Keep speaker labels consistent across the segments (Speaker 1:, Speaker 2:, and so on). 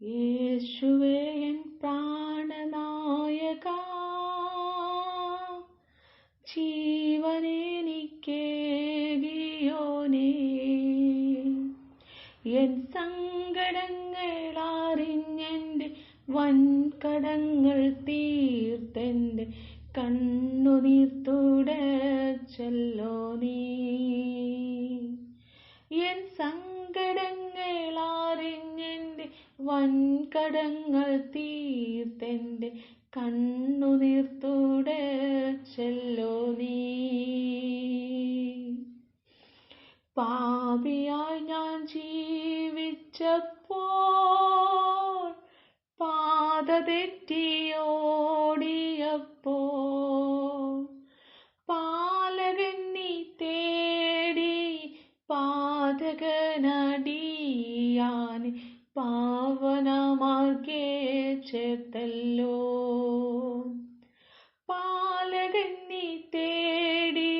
Speaker 1: യേശുവേ N പ്രാണനായക ജീവനെനിക്കേകിയോനേ N സങ്കടങ്ങൾ അറിഞ്ഞെന്റെ വൻകടങ്ങൾ തീർത്തെന്റെ കണ്ണുനീർ തുടച്ചല്ലോ നീ. എൻ സങ്കടങ്ങൾ വൻകടങ്ങൾ തീർത്തെന്റെ കണ്ണുനീർത്തുടച്ചല്ലോ നീ. പാപിയായി ഞാൻ ജീവിച്ചപ്പോൾ പാത തെറ്റിയോടിയപ്പോൾ പാലകൻ നീ തേടി പാതകനടിയാൻ പാവനമാർഗേ ചേർത്തല്ലോ. പാലകൻ നീ തേടി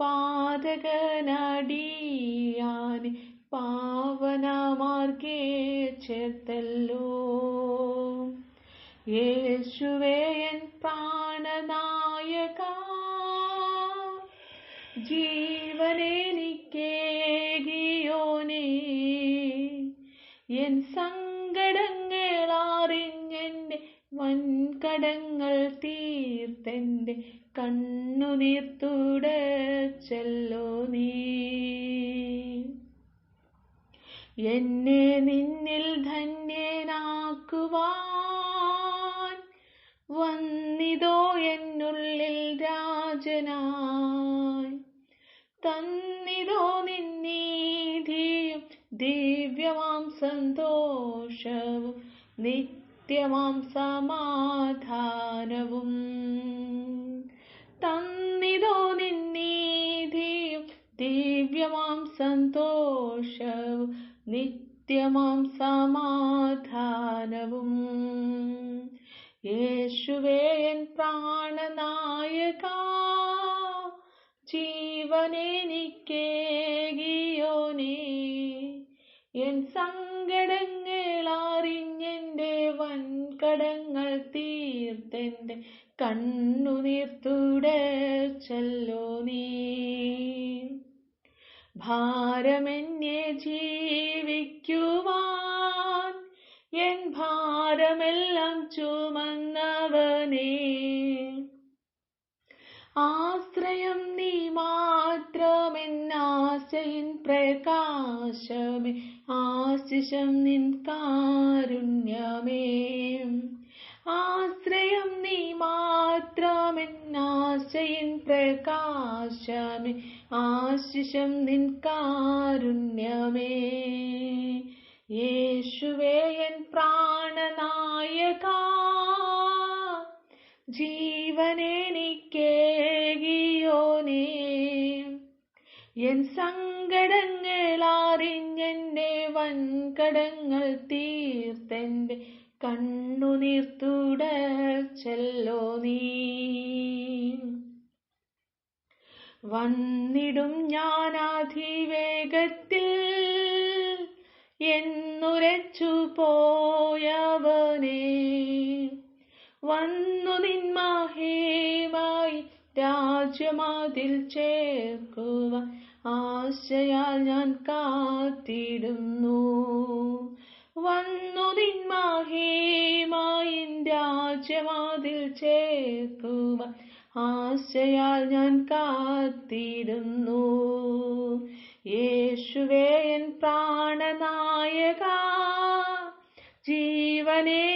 Speaker 1: പാതകനടിയാൻ പാവനമാർഗേ ചേർത്തല്ലോ. യേശുവേ എൻ പ്രാണനായക ജീവനെനിക്കേകിയോനേ എൻ സങ്കടങ്ങൾ അറിഞ്ഞെന്റെ വൻകടങ്ങൾ തീർത്തെന്റെ കണ്ണുനീർ തുടച്ചല്ലോ നീ. എന്നെ നിന്നിൽ ധന്യനാക്കുവാൻ വന്നിതോ എന്നുള്ളിൽ രാജനായി. തന്നിതോ നിന്നീതിയും ദിവ്യമാം സന്തോഷവും നിത്യമാം സമാധാനവും. തന്നിതോ നിന്നീതിയും ദിവ്യമാം സന്തോഷവും നിത്യമാം സമാധാനവും. യേശുവേൻ പ്രാണനായക ജീവനെനിക്കേകിയോനേ സങ്കടങ്ങൾ അറിഞ്ഞെന്റെ വൻകടങ്ങൾ തീർത്തെന്റെ കണ്ണുനീർ തുടച്ചല്ലോ നീ. ഭാരമെന്നെ ജീവിക്കുവാൻ എൻ ഭാരമെല്ലാം ചുമന്നവനേ. ആശ്രയം നീ മാത്രമെന്നാശയിൻ പ്രകാശമേ ആശിഷം നിൻ കാരുണ്യമേ. ആശ്രയം നീ മാത്രമെന്നാശയിൻ പ്രകാശമേ ആശിഷം നിൻ കാരുണ്യമേ. യേശുവേ എൻ പ്രാണനായക ജീവനെനിക്കേകിയോനേ എൻ സങ്കടങ്ങൾ അറിഞ്ഞെന്റെ വൻകടങ്ങൾ തീർത്തെന്റെ കണ്ണുനീർ തുടച്ചല്ലോ നീ. വന്നിടും ഞാൻ അതിവേഗത്തിൽ എന്നുരച്ചു പോയവനെ. വന്നു നിന്മഹേമായി രാജ്യമാതിൽ ചേർക്കുക ആശയാൽ ഞാൻ കാത്തിടുന്നു. വന്നു നിന്മഹേമായി ചേർക്കുവ ആശയാൽ ഞാൻ കാത്തിടുന്നു. യേശുവേൻ പ്രാണനായക ജീവനെനിക്കേ